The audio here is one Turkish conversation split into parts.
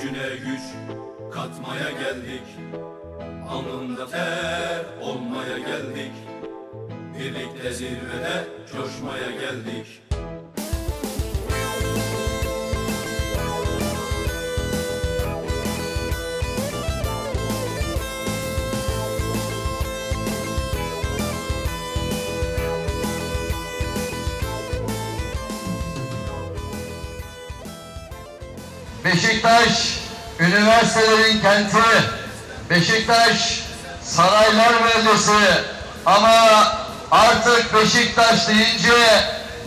gücüne güç katmaya geldik. Alnında ter olmaya geldik. Birlikte zirvede coşmaya geldik. Beşiktaş üniversitelerin kenti, Beşiktaş saraylar beldesi ama artık Beşiktaş deyince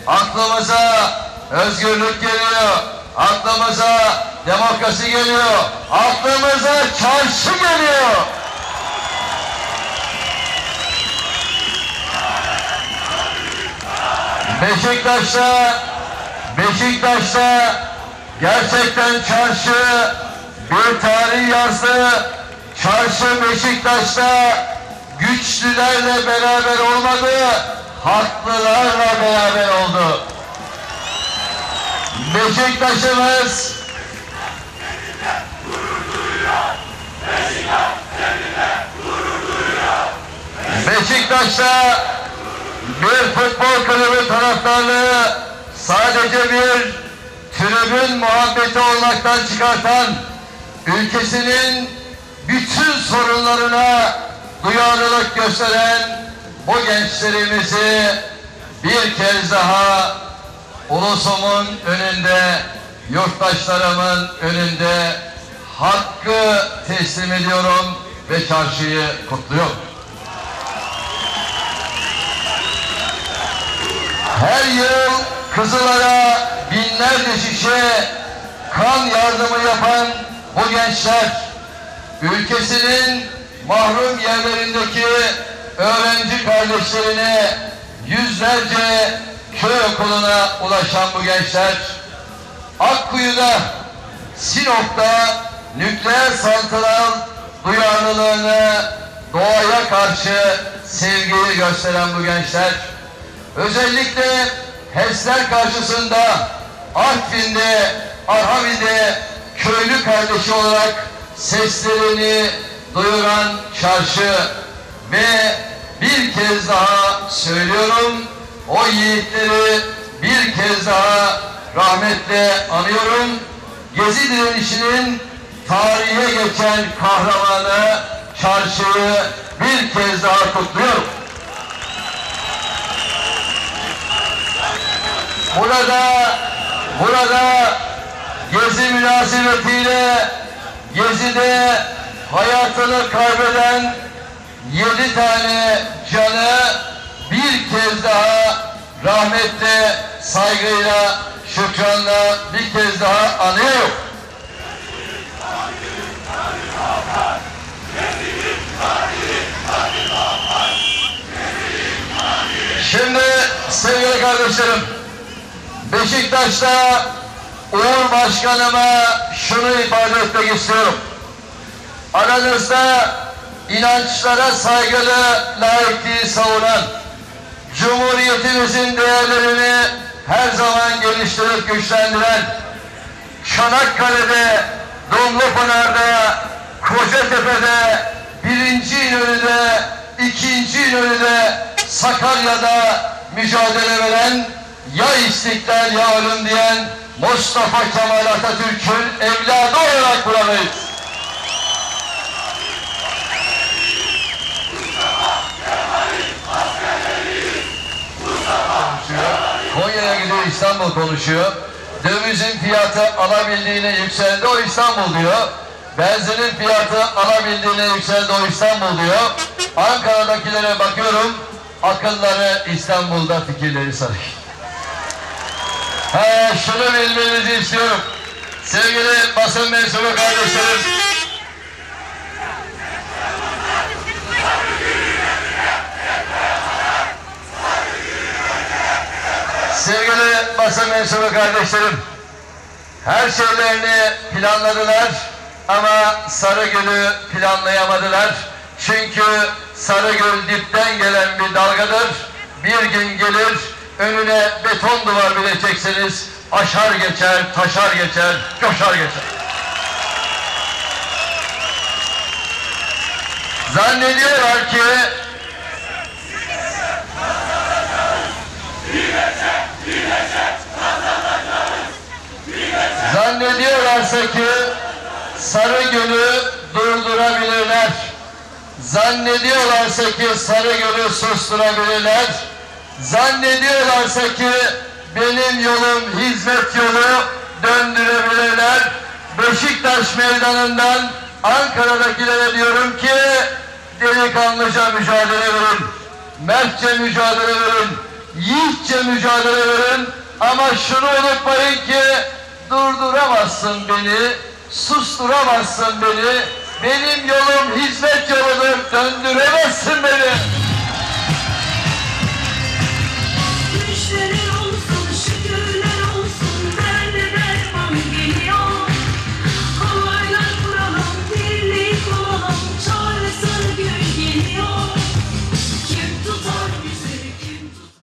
aklımıza özgürlük geliyor, aklımıza demokrasi geliyor, aklımıza çarşı geliyor. Beşiktaş'ta Beşiktaş'ta gerçekten çarşı bir tarih yazdı. Çarşı Beşiktaş'ta güçlülerle beraber olmadı, haklılarla beraber oldu. Beşiktaş'ımız Beşiktaş'ta bir futbol kulübü taraftarlığı sadece bir tribün muhabbeti olmaktan çıkartan ülkesinin bütün sorunlarına duyarlılık gösteren bu gençlerimizi bir kez daha ulusumun önünde, yurttaşlarımın önünde hakkı teslim ediyorum ve çarşıyı kutluyorum. Her yıl Kızılay'a binlerce şişe kan yardımı yapan bu gençler ülkesinin mahrum yerlerindeki öğrenci kardeşlerine yüzlerce köy okuluna ulaşan bu gençler Akkuyu'da Sinop'ta nükleer santral duyarlılığını doğaya karşı sevgiyi gösteren bu gençler özellikle HES'ler karşısında Artvin'de, Arhavi'de köylü kardeşi olarak seslerini duyuran çarşı ve bir kez daha söylüyorum o yiğitleri bir kez daha rahmetle anıyorum. Gezi direnişinin tarihe geçen kahramanı çarşıyı bir kez daha kutluyorum. Burada burada Gezi münasebetiyle Gezi'de hayatını kaybeden yedi tane canı bir kez daha rahmetle, saygıyla, şükranla bir kez daha anıyor. Şimdi sevgili kardeşlerim, Beşiktaş'ta Uğur Başkanıma şunu ifade etmek istiyorum. Aranızda inançlara saygılı laikliği savunan, Cumhuriyetimizin değerlerini her zaman geliştirip güçlendiren, Çanakkale'de, Dumlupınar'da, Kocatepe'de, birinci İnönü'de, ikinci İnönü'de, Sakarya'da mücadele veren ya istiklal ya ölüm diyen Mustafa Kemal Atatürk'ün evladı olarak buradayız. Konya'ya gidiyor İstanbul konuşuyor. Dövizin fiyatı alabildiğine yükseldi o İstanbul diyor. Benzinin fiyatı alabildiğine yükseldi o İstanbul diyor. Ankara'dakilere bakıyorum akılları İstanbul'da fikirleri sarıyor. He, şunu bilmenizi istiyorum. Sevgili basın mensubu kardeşlerim. Sevgili basın mensubu kardeşlerim. Her şeylerini planladılar ama Sarıgül'ü planlayamadılar. Çünkü Sarıgül dipten gelen bir dalgadır. Bir gün gelir önüne beton duvar bileceksiniz. Aşar geçer, taşar geçer, coşar geçer. Zannediyorlar ki Zannediyorlarsa ki Sarıgöl'ü durdurabilirler. Zannediyorlarsa ki Sarıgöl'ü susturabilirler. Zannediyorlarsa ki benim yolum hizmet yolu döndürebilirler. Beşiktaş meydanından Ankara'dakilere diyorum ki delikanlıca mücadele verin. Mertçe mücadele verin. Yiğitçe mücadele verin. Ama şunu unutmayın ki durduramazsın beni, susturamazsın beni. Benim yolum hizmet yoludur, döndüremezsin beni.